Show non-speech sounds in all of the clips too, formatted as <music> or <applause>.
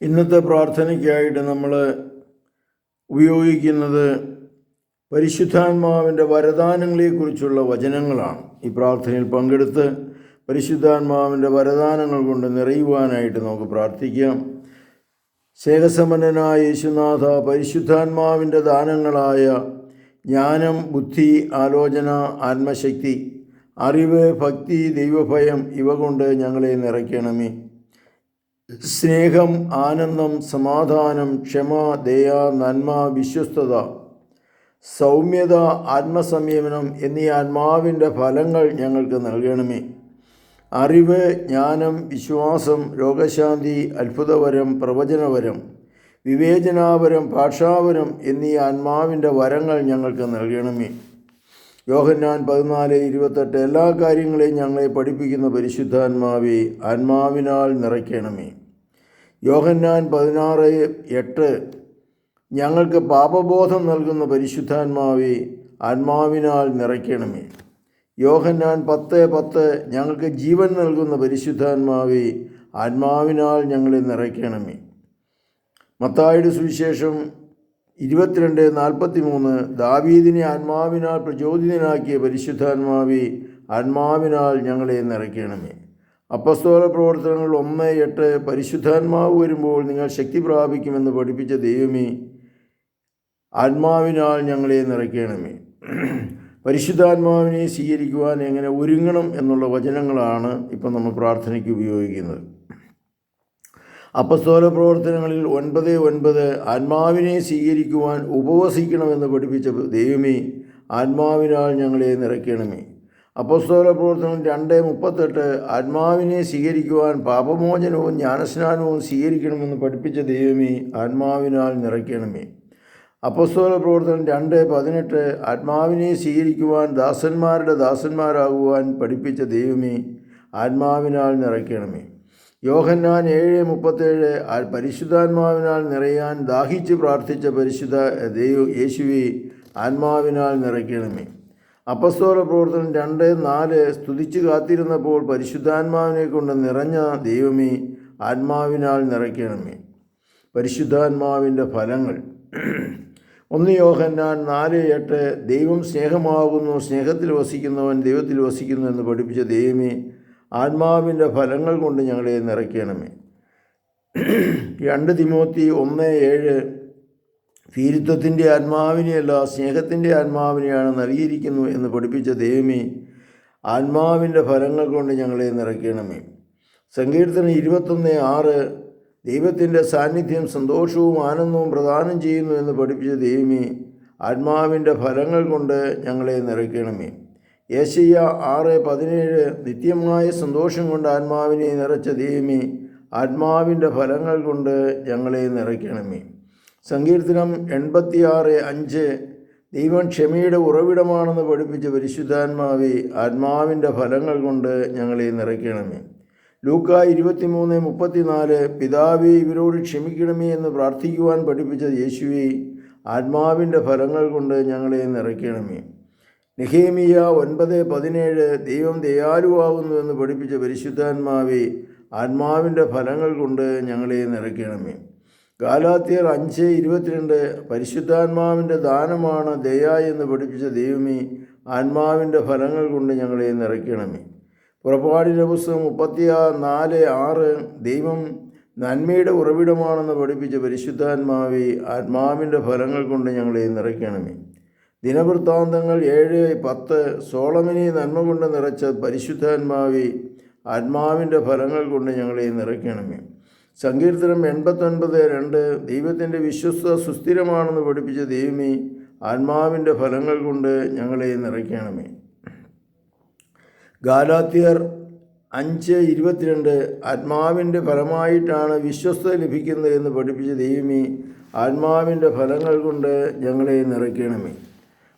ഇന്നത്തെ പ്രാർത്ഥനയ്ക്കായിട്ട് നമ്മൾ ഉപയോഗിക്കുന്നത് പരിശുദ്ധാത്മാവിന്റെ വരദാനങ്ങളെക്കുറിച്ചുള്ള വചനങ്ങളാണ്. ഈ പ്രാർത്ഥനയിൽ പങ്കെടുത്ത് പരിശുദ്ധാത്മാവിന്റെ വരദാനങ്ങൾ കൊണ്ട് നിറയുവാനായിട്ട് നമുക്ക് പ്രാർത്ഥിക്കാം. സ്നേഹസമ്പന്നനായ യേശുനാഥ പരിശുദ്ധാത്മാവിന്റെ ദാനങ്ങളായ ജ്ഞാനം ബുദ്ധി ആലോചന ആത്മശക്തി അറിവ് ഭക്തി ദൈവഭയം ഇവ കൊണ്ട് ഞങ്ങളെ നിറയ്ക്കണമേ. സ്നേഹം ആനന്ദം സമാധാനം ക്ഷമ ദയ നന്മ വിശ്വസ്തത സൗമ്യത ആത്മസംയമനം എന്നീ ആത്മാവിന്റെ ഫലങ്ങൾ ഞങ്ങൾക്ക് നൽകണമേ. അറിവ് ജ്ഞാനം വിശ്വാസം രോഗശാന്തി അത്ഭുതവരം പ്രവചനവരം വിവേചനാപരം ഭാഷാവരം എന്നീ ആത്മാവിന്റെ വരങ്ങൾ ഞങ്ങൾക്ക് നൽകണമേ. യോഹന്നാൻ പതിനാല് ഇരുപത്തെട്ട് എല്ലാ കാര്യങ്ങളെയും ഞങ്ങളെ പഠിപ്പിക്കുന്ന പരിശുദ്ധാത്മാവെ ആത്മാവിനാൽ നിറയ്ക്കണമേ. യോഹന്നാൻ പതിനാറ് എട്ട് ഞങ്ങൾക്ക് പാപബോധം നൽകുന്ന പരിശുദ്ധാത്മാവെ ആത്മാവിനാൽ നിറയ്ക്കണമേ. യോഹന്നാൻ പത്ത് പത്ത് ഞങ്ങൾക്ക് ജീവൻ നൽകുന്ന പരിശുദ്ധാത്മാവെ ആത്മാവിനാൽ ഞങ്ങളെ നിറയ്ക്കണമേ. മത്തായുടെ സുവിശേഷം ഇരുപത്തിരണ്ട് നാൽപ്പത്തി മൂന്ന് ദാവീദിനെ ആത്മാവിനാൽ പ്രചോദിതനാക്കിയ പരിശുദ്ധാത്മാവി ആത്മാവിനാൽ ഞങ്ങളെ നിറയ്ക്കണമേ. അപ്പസ്തോല പ്രവർത്തനങ്ങൾ ഒന്ന് എട്ട് പരിശുദ്ധാത്മാവ് വരുമ്പോൾ നിങ്ങൾ ശക്തി പ്രാപിക്കുമെന്ന് പഠിപ്പിച്ച ദൈവമേ ആത്മാവിനാൽ ഞങ്ങളെ നിറയ്ക്കണമേ. പരിശുദ്ധാത്മാവിനെ സ്വീകരിക്കുവാൻ എങ്ങനെ ഒരുങ്ങണം എന്നുള്ള വചനങ്ങളാണ് ഇപ്പം നമ്മൾ പ്രാർത്ഥനയ്ക്ക് ഉപയോഗിക്കുന്നത്. അപ്പസ്തോല പ്രവർത്തനങ്ങളിൽ ഒൻപത് ഒൻപത് ആത്മാവിനെ സ്വീകരിക്കുവാൻ ഉപവസിക്കണമെന്ന് പഠിപ്പിച്ച ദൈവമേ ആത്മാവിനാൽ ഞങ്ങളെ നിറയ്ക്കണമേ. അപ്പസ്തോല പ്രവർത്തനം രണ്ട് മുപ്പത്തെട്ട് ആത്മാവിനെ സ്വീകരിക്കുവാൻ പാപമോചനവും ജ്ഞാനസ്നാനവും സ്വീകരിക്കണമെന്ന് പഠിപ്പിച്ച ദൈവമേ ആത്മാവിനാൽ നിറയ്ക്കണമേ. അപ്പസ്തോല പ്രവർത്തനം രണ്ട് പതിനെട്ട് ആത്മാവിനെ സ്വീകരിക്കുവാൻ ദാസന്മാരുടെ ദാസന്മാരാകുവാൻ പഠിപ്പിച്ച ദൈവമേ ആത്മാവിനാൽ നിറയ്ക്കണമേ. യോഹന്നാൻ ഏഴ് മുപ്പത്തേഴ് പരിശുദ്ധാത്മാവിനാൽ നിറയാൻ ദാഹിച്ച് പ്രാർത്ഥിച്ച പരിശുദ്ധ ദൈവ യേശുവി ആത്മാവിനാൽ നിറയ്ക്കണമേ. അപ്പസ്തോല പ്രവർത്തനം രണ്ട് നാല് സ്തുതിച്ച് കാത്തിരുന്നപ്പോൾ പരിശുദ്ധാത്മാവിനെ കൊണ്ട് നിറഞ്ഞ ദൈവമേ ആത്മാവിനാൽ നിറയ്ക്കണമേ. പരിശുദ്ധാത്മാവിന്റെ ഫലങ്ങൾ. ഒന്ന് യോഹന്നാൻ നാല് എട്ട് ദൈവം സ്നേഹമാകുന്നു സ്നേഹത്തിൽ വസിക്കുന്നവൻ ദൈവത്തിൽ വസിക്കുന്നു എന്ന് പഠിപ്പിച്ച ദൈവമേ ആത്മാവിന്റെ ഫലങ്ങൾ കൊണ്ട് ഞങ്ങളെ നിറയ്ക്കണമേ. രണ്ട് തിമോത്തി ഒന്ന് ഏഴ്. ഭീരുത്വത്തിന്റെ ആത്മാവിനെയല്ല സ്നേഹത്തിന്റെ ആത്മാവിനെയാണ് നൽകിയിരിക്കുന്നു എന്ന് പഠിപ്പിച്ച ദൈവമേ ആത്മാവിന്റെ ഫലങ്ങൾ കൊണ്ട് ഞങ്ങളെ നിറയ്ക്കണമേ. സങ്കീർത്തനം ഇരുപത്തൊന്ന് ആറ്. ദൈവത്തിന്റെ സാന്നിധ്യം സന്തോഷവും ആനന്ദവും പ്രദാനം ചെയ്യുന്നു എന്ന് പഠിപ്പിച്ച ദൈവമേ ആത്മാവിന്റെ ഫലങ്ങൾ കൊണ്ട് ഞങ്ങളെ നിറയ്ക്കണമേ. യേശയ്യ ആറ് പതിനേഴ് നിത്യമായ സന്തോഷം കൊണ്ട് ആത്മാവിനെ നിറച്ച ദൈവമേ ആത്മാവിന്റെ ഫലങ്ങൾ കൊണ്ട് ഞങ്ങളെ നിറയ്ക്കണമേ. സങ്കീർത്തനം എൺപത്തിയാറ് അഞ്ച് ദൈവം ക്ഷമയുടെ ഉറവിടമാണെന്ന് പഠിപ്പിച്ച പരിശുദ്ധാത്മാവി ആത്മാവിന്റെ ഫലങ്ങൾ കൊണ്ട് ഞങ്ങളെ നിറയ്ക്കണമേ. ലൂക്ക ഇരുപത്തിമൂന്ന് മുപ്പത്തിനാല് പിതാവെ ഇവരോട് ക്ഷമിക്കണമേ എന്ന് പ്രാർത്ഥിക്കുവാൻ പഠിപ്പിച്ച യേശുവെ ആത്മാവിന്റെ ഫലങ്ങൾ കൊണ്ട് ഞങ്ങളെ നിറയ്ക്കണമേ. നെഹേമിയ ഒൻപത് പതിനേഴ് ദൈവം ദയാലുവാകുന്നു എന്ന് പഠിപ്പിച്ച പരിശുദ്ധാത്മാവെ ആത്മാവിന്റെ ഫലങ്ങൾ കൊണ്ട് ഞങ്ങളെ നിറയ്ക്കണമേ. ഗാലാത്തിയർ അഞ്ച് ഇരുപത്തിരണ്ട് പരിശുദ്ധാത്മാവിന്റെ ദാനമാണ് ദയ എന്ന് പഠിപ്പിച്ച ദൈവമേ ആത്മാവിന്റെ ഫലങ്ങൾ കൊണ്ട് ഞങ്ങളെ നിറയ്ക്കണമേ. പുറപ്പാടിന്റെ പുസ്തകം മുപ്പത്തിയാ നാല് ആറ് ദൈവം നന്മയുടെ ഉറവിടമാണെന്ന് പഠിപ്പിച്ച പരിശുദ്ധാത്മാവെ ആത്മാവിന്റെ ഫലങ്ങൾ കൊണ്ട് ഞങ്ങളെ നിറയ്ക്കണമേ. ദിനവൃത്താന്തങ്ങൾ ഏഴ് പത്ത് സോളമിനി നന്മ കൊണ്ട് നിറച്ച പരിശുദ്ധാത്മാവി ആത്മാവിന്റെ ഫലങ്ങൾ കൊണ്ട് ഞങ്ങളെ നിറയ്ക്കണമേ. സങ്കീർത്തനം എൺപത്തൊൻപത് രണ്ട് ദൈവത്തിന്റെ വിശ്വസ്ത സുസ്ഥിരമാണെന്ന് പഠിപ്പിച്ച ദൈവമേ ആത്മാവിന്റെ ഫലങ്ങൾ കൊണ്ട് ഞങ്ങളെ നിറയ്ക്കണമേ. ഗാലാത്തിയർ അഞ്ച് ഇരുപത്തിരണ്ട് ആത്മാവിന്റെ ഫലമായിട്ടാണ് വിശ്വസ്ത ലഭിക്കുന്നത് എന്ന് പഠിപ്പിച്ച ദൈവമേ ആത്മാവിന്റെ ഫലങ്ങൾ കൊണ്ട് ഞങ്ങളെ നിറയ്ക്കണമേ.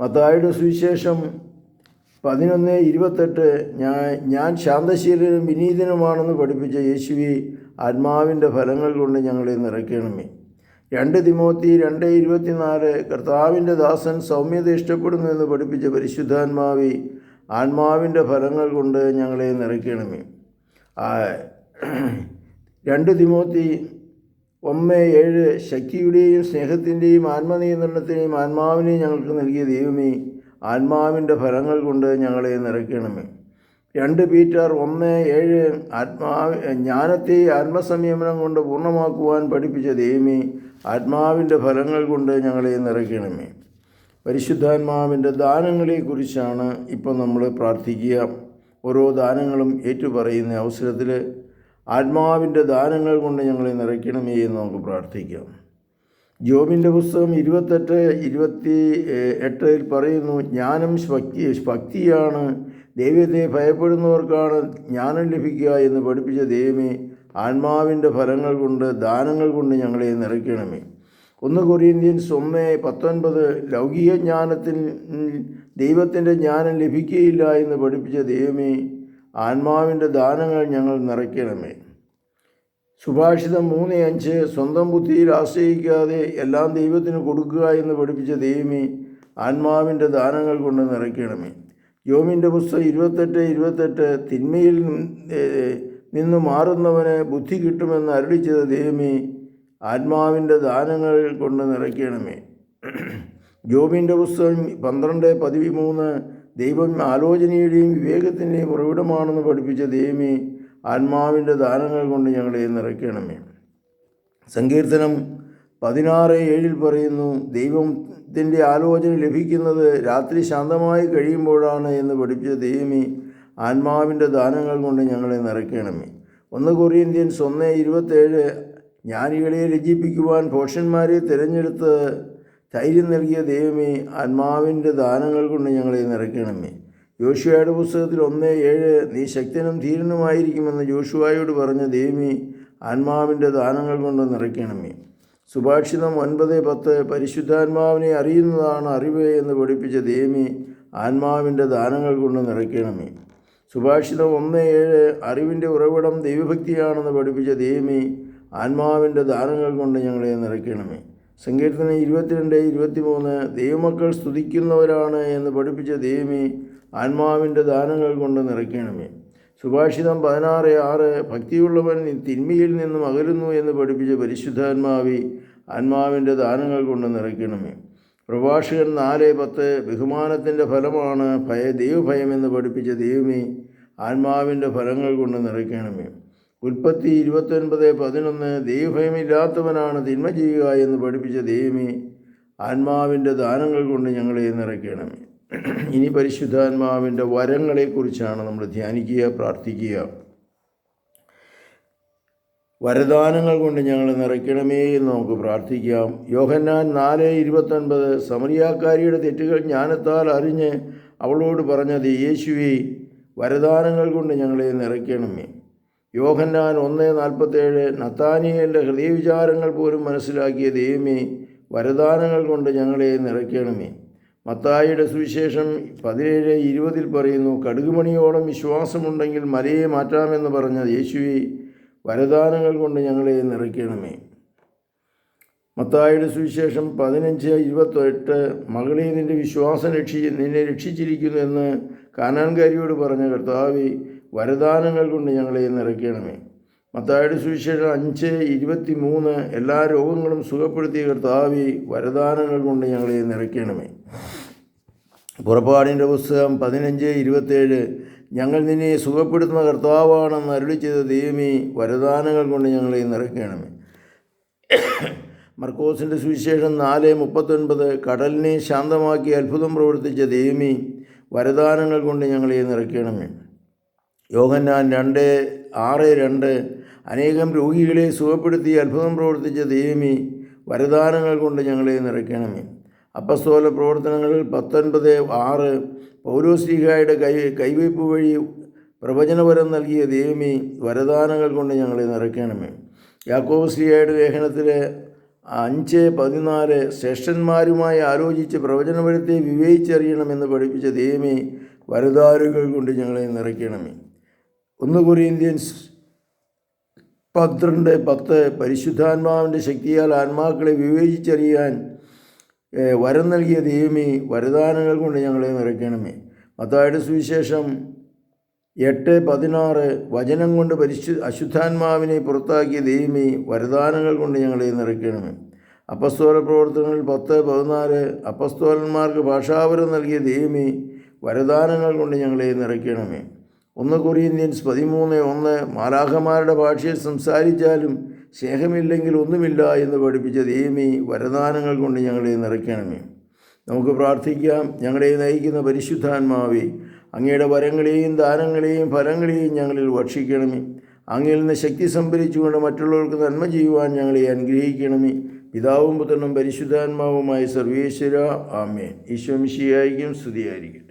മത്തായുടെ സുവിശേഷം പതിനൊന്ന് ഇരുപത്തെട്ട് ഞാൻ ഞാൻ ശാന്തശീലനും വിനീതനുമാണെന്ന് പഠിപ്പിച്ച യേശുവി ആത്മാവിന്റെ ഫലങ്ങൾ കൊണ്ട് ഞങ്ങളെ നിറയ്ക്കണമേ. രണ്ട് തിമോത്തി രണ്ട് ഇരുപത്തിനാല് കർത്താവിന്റെ ദാസൻ സൗമ്യത ഇഷ്ടപ്പെടുന്നു എന്ന് പഠിപ്പിച്ച പരിശുദ്ധാത്മാവി ആത്മാവിന്റെ ഫലങ്ങൾ കൊണ്ട് ഞങ്ങളെ നിറയ്ക്കണമേ. രണ്ട് തിമോത്തി ഒന്ന് ഏഴ് ശക്തിയുടെയും സ്നേഹത്തിന്റെയും ആത്മനിയന്ത്രണത്തിന്റെയും ആത്മാവിനെയും ഞങ്ങൾക്ക് നൽകിയ ദൈവമേ ആത്മാവിന്റെ ഫലങ്ങൾ കൊണ്ട് ഞങ്ങളെ നിറയ്ക്കണമേ. രണ്ട് പീറ്റർ ഒന്ന് ഏഴ് ആത്മാവ് ജ്ഞാനത്തെ ആത്മസംയമനം കൊണ്ട് പൂർണമാക്കുവാൻ പഠിപ്പിച്ച ദൈവമേ ആത്മാവിന്റെ ഫലങ്ങൾ കൊണ്ട് ഞങ്ങളെ നിറയ്ക്കണമേ. പരിശുദ്ധാത്മാവിന്റെ ദാനങ്ങളെക്കുറിച്ചാണ് ഇപ്പോൾ നമ്മൾ പ്രാർത്ഥിക്കുക. ഓരോ ദാനങ്ങളും ഏറ്റുപറയുന്ന അവസരത്തിൽ ആത്മാവിന്റെ ദാനങ്ങൾ കൊണ്ട് ഞങ്ങളെ നിറയ്ക്കണമേ എന്ന് നമുക്ക് പ്രാർത്ഥിക്കാം. ജോബിന്റെ പുസ്തകം ഇരുപത്തെട്ട് ഇരുപത്തി എട്ടിൽ പറയുന്നു ജ്ഞാനം ഭക്തി ഭക്തിയാണ് ദൈവത്തെ ഭയപ്പെടുന്നവർക്കാണ് ജ്ഞാനം ലഭിക്കുക എന്ന് പഠിപ്പിച്ച ദൈവമേ ആത്മാവിന്റെ ഫലങ്ങൾ കൊണ്ട് ദാനങ്ങൾ കൊണ്ട് ഞങ്ങളെ നിറയ്ക്കണമേ. ഒന്ന് കൊറിയന്ത്യൻസ് ഒന്ന് പത്തൊൻപത് ലൗകിക ജ്ഞാനത്തിൽ ദൈവത്തിന്റെ ജ്ഞാനം ലഭിക്കുകയില്ല എന്ന് പഠിപ്പിച്ച ദൈവമേ ആത്മാവിന്റെ ദാനങ്ങൾ ഞങ്ങൾ നിറയ്ക്കണമേ. സുഭാഷിതം മൂന്ന് അഞ്ച് സ്വന്തം ബുദ്ധിയിൽ ആശ്രയിക്കാതെ എല്ലാം ദൈവത്തിന് കൊടുക്കുക എന്ന് പഠിപ്പിച്ച ദൈവമേ ആത്മാവിന്റെ ദാനങ്ങൾ കൊണ്ട് നിറയ്ക്കണമേ. യോമിന്റെ പുസ്തകം ഇരുപത്തെട്ട് ഇരുപത്തെട്ട് തിന്മയിൽ നിന്ന് മാറുന്നവന് ബുദ്ധി കിട്ടുമെന്ന് അരുളിച്ചത് ദൈവമേ ആത്മാവിന്റെ ദാനങ്ങൾ കൊണ്ട് നിറയ്ക്കണമേ. ജോബിന്റെ പുസ്തകം പന്ത്രണ്ട് പതിമൂന്ന് ദൈവം ആലോചനയുടെയും വിവേകത്തിന്റെയും ഉറവിടമാണെന്ന് പഠിപ്പിച്ച ദൈവമേ ആത്മാവിന്റെ ദാനങ്ങൾ കൊണ്ട് ഞങ്ങളെ നിറയ്ക്കണമേ. സങ്കീർത്തനം പതിനാറ് ഏഴിൽ പറയുന്നു ദൈവത്തിന്റെ ആലോചന ലഭിക്കുന്നത് രാത്രി ശാന്തമായി കഴിയുമ്പോഴാണ് എന്ന് പഠിപ്പിച്ച ദൈവമേ ആത്മാവിന്റെ ദാനങ്ങൾ കൊണ്ട് ഞങ്ങളെ നിറയ്ക്കണമേ. ഒന്ന് കൊറിയന്ത്യൻസ് ഒന്ന് ഇരുപത്തേഴ് ജ്ഞാനികളെ രചിപ്പിക്കുവാൻ പോഷന്മാരെ തിരഞ്ഞെടുത്ത് ധൈര്യം നൽകിയ ദൈവമേ ആത്മാവിന്റെ ദാനങ്ങൾ കൊണ്ട് ഞങ്ങളെ നിറയ്ക്കണമേ. യോശുവയുടെ പുസ്തകത്തിൽ ഒന്ന് ഏഴ് നീ ശക്തനും ധീരനുമായിരിക്കുമെന്ന് ജോഷുവായോട് പറഞ്ഞ ദേവി ആത്മാവിന്റെ ദാനങ്ങൾ കൊണ്ട് നിറയ്ക്കണമേ. സുഭാഷിതം ഒൻപത് പത്ത് പരിശുദ്ധാത്മാവിനെ അറിയുന്നതാണ് അറിവ് എന്ന് പഠിപ്പിച്ച ദേവി ആത്മാവിന്റെ ദാനങ്ങൾ കൊണ്ട് നിറയ്ക്കണമേ. സുഭാഷിതം ഒന്ന് ഏഴ് അറിവിന്റെ ഉറവിടം ദൈവഭക്തിയാണെന്ന് പഠിപ്പിച്ച ദേവി ആത്മാവിന്റെ ദാനങ്ങൾ കൊണ്ട് ഞങ്ങളെ നിറയ്ക്കണമേ. സങ്കീർത്തനം ഇരുപത്തിരണ്ട് ഇരുപത്തിമൂന്ന് ദൈവമക്കൾ സ്തുതിക്കുന്നവരാണ് എന്ന് പഠിപ്പിച്ച ദൈവമേ ആത്മാവിന്റെ ദാനങ്ങൾ കൊണ്ട് നിറയ്ക്കണമേ. സുഭാഷിതം പതിനാറ് ആറ് ഭക്തിയുള്ളവൻ തിന്മയിൽ നിന്നും അകലുന്നു എന്ന് പഠിപ്പിച്ച പരിശുദ്ധാത്മാവി ആത്മാവിന്റെ ദാനങ്ങൾ കൊണ്ട് നിറയ്ക്കണമേ. പ്രഭാഷകൻ നാല് പത്ത് ബഹുമാനത്തിന്റെ ഫലമാണ് ഭയ ദൈവഭയം എന്ന് പഠിപ്പിച്ച ദൈവമേ ആത്മാവിന്റെ ഫലങ്ങൾ കൊണ്ട് നിറയ്ക്കണമേ. ഉൽപ്പത്തി ഇരുപത്തൊൻപത് പതിനൊന്ന് ദൈവഭയമില്ലാത്തവനാണ് തിന്മ ചെയ്യുക എന്ന് പഠിപ്പിച്ച ദൈവമേ ആത്മാവിന്റെ ദാനങ്ങൾ കൊണ്ട് ഞങ്ങളെ നിറയ്ക്കണമേ. <clears throat> ഇനി പരിശുദ്ധാത്മാവിന്റെ വരങ്ങളെക്കുറിച്ചാണ് നമ്മൾ ധ്യാനിക്കുക പ്രാർത്ഥിക്കുക. വരദാനങ്ങൾ കൊണ്ട് ഞങ്ങൾ നിറയ്ക്കണമേ എന്ന് നമുക്ക് പ്രാർത്ഥിക്കാം. യോഹന്നാൻ നാല് ഇരുപത്തൊൻപത് സമറിയാക്കാരിയുടെ തെറ്റുകൾ ജ്ഞാനത്താൽ അറിഞ്ഞ് അവളോട് പറഞ്ഞത് യേശുവേ വരദാനങ്ങൾ കൊണ്ട് ഞങ്ങളെ നിറയ്ക്കണമേ. യോഹന്നാൻ ഒന്ന് നാൽപ്പത്തേഴ് നത്താനിയലിന്റെ ഹൃദയവിചാരങ്ങൾ പോലും മനസ്സിലാക്കിയ ദൈവമേ വരദാനങ്ങൾ കൊണ്ട് ഞങ്ങളെ നിറയ്ക്കണമേ. മത്തായിയുടെ സുവിശേഷം പതിനേഴ് ഇരുപതിൽ പറയുന്നു കടുകുമണിയോളം വിശ്വാസമുണ്ടെങ്കിൽ മലയെ മാറ്റാമെന്ന് പറഞ്ഞ യേശുവെ വരദാനങ്ങൾ കൊണ്ട് ഞങ്ങളെ നിറയ്ക്കണമേ. മത്തായിയുടെ സുവിശേഷം പതിനഞ്ച് ഇരുപത്തെട്ട് മകളെ നിന്റെ വിശ്വാസം രക്ഷി നിന്നെ രക്ഷിച്ചിരിക്കുന്നു എന്ന് കാനാൻകാരിയോട് പറഞ്ഞ കർത്താവെ വരദാനങ്ങൾ കൊണ്ട് ഞങ്ങളെ നിറയ്ക്കണമേ. മത്തായുടെ സുവിശേഷം അഞ്ച് ഇരുപത്തി മൂന്ന് എല്ലാ രോഗങ്ങളും സുഖപ്പെടുത്തിയ കർത്താവി വരദാനങ്ങൾ കൊണ്ട് ഞങ്ങളെ നിറയ്ക്കണമേ. പുറപ്പാടിന്റെ പുസ്തകം പതിനഞ്ച് ഇരുപത്തേഴ് ഞങ്ങൾ നിന്നെ സുഖപ്പെടുത്തുന്ന കർത്താവാണെന്ന് അരുളി ചെയ്ത ദൈവമേ വരദാനങ്ങൾ കൊണ്ട് ഞങ്ങളെ നിറയ്ക്കണമേ. മർക്കോസിന്റെ സുവിശേഷം നാല് മുപ്പത്തൊൻപത് കടലിനെ ശാന്തമാക്കി അത്ഭുതം പ്രവർത്തിച്ച ദൈവമേ വരദാനങ്ങൾ കൊണ്ട് ഞങ്ങളെ നിറയ്ക്കണമേ. യോഹന്നാൻ രണ്ട് ആറ് രണ്ട് അനേകം രോഗികളെ സുഖപ്പെടുത്തി അത്ഭുതം പ്രവർത്തിച്ച ദൈവമേ വരദാനങ്ങൾ കൊണ്ട് ഞങ്ങളെ നിറയ്ക്കണമേ. അപ്പസ്തോല പ്രവർത്തനങ്ങളിൽ പത്തൊൻപത് ആറ് പൗരോസ്ലിഹായുടെ കൈ കൈവയ്പ് വഴി പ്രവചനപരം നൽകിയ ദൈവമേ വരദാനങ്ങൾ കൊണ്ട് ഞങ്ങളെ നിറയ്ക്കണമേ. യാക്കോബ് ശ്രീയുടെ ലേഖനത്തിലെ അഞ്ച് പതിനാല് ശ്രേഷ്ഠന്മാരുമായി ആലോചിച്ച് പ്രവചനപരത്തെ വിവേചിച്ചറിയണമെന്ന് പഠിപ്പിച്ച ദൈവമേ വരദാരുകൾ കൊണ്ട് ഞങ്ങളെ നിറയ്ക്കണമേ. ഒന്ന് കൊറിയന്ത്യൻസ് പന്ത്രണ്ട് പത്ത് പരിശുദ്ധാത്മാവിന്റെ ശക്തിയാൽ ആത്മാക്കളെ വിവേചിച്ചറിയാൻ വരം നൽകിയ ദൈവമേ വരദാനങ്ങൾ കൊണ്ട് ഞങ്ങളെ നിറയ്ക്കണമേ. മത്തായുടെ സുവിശേഷം എട്ട് പതിനാറ് വചനം കൊണ്ട് പരിശു അശുദ്ധാത്മാവിനെ പുറത്താക്കിയ ദൈവമേ വരദാനങ്ങൾ കൊണ്ട് ഞങ്ങളെ നിറയ്ക്കണമേ. അപ്പസ്തോല പ്രവർത്തനങ്ങൾ പത്ത് പതിനാല് അപ്പസ്തോലന്മാർക്ക് ഭാഷാപരം നൽകിയ ദൈവമേ വരദാനങ്ങൾ കൊണ്ട് ഞങ്ങളെ നിറയ്ക്കണമേ. ഒന്ന് കൊറിയന്ത്യൻസ് പതിമൂന്ന് ഒന്ന് മാലാഖമാരുടെ ഭാഷയിൽ സംസാരിച്ചാലും സ്നേഹമില്ലെങ്കിൽ ഒന്നുമില്ല എന്ന് പഠിപ്പിച്ച ദൈവമേ വരദാനങ്ങൾ കൊണ്ട് ഞങ്ങളെ നിറയ്ക്കണമേ. നമുക്ക് പ്രാർത്ഥിക്കാം. ഞങ്ങളെ നയിക്കുന്ന പരിശുദ്ധാത്മാവേ അങ്ങയുടെ വരങ്ങളെയും ദാനങ്ങളെയും ഫലങ്ങളെയും ഞങ്ങളിൽ ഭക്ഷിക്കണമേ. അങ്ങിൽ നിന്ന് ശക്തി സംഭരിച്ചുകൊണ്ട് മറ്റുള്ളവർക്ക് നന്മ ചെയ്യുവാൻ ഞങ്ങളെ അനുഗ്രഹിക്കണമേ. പിതാവും പുത്രനും പരിശുദ്ധാത്മാവുമായ സർവേശ്വര ആമേൻ. ഈശ്വംശിയായിരിക്കും സ്തുതിയായിരിക്കും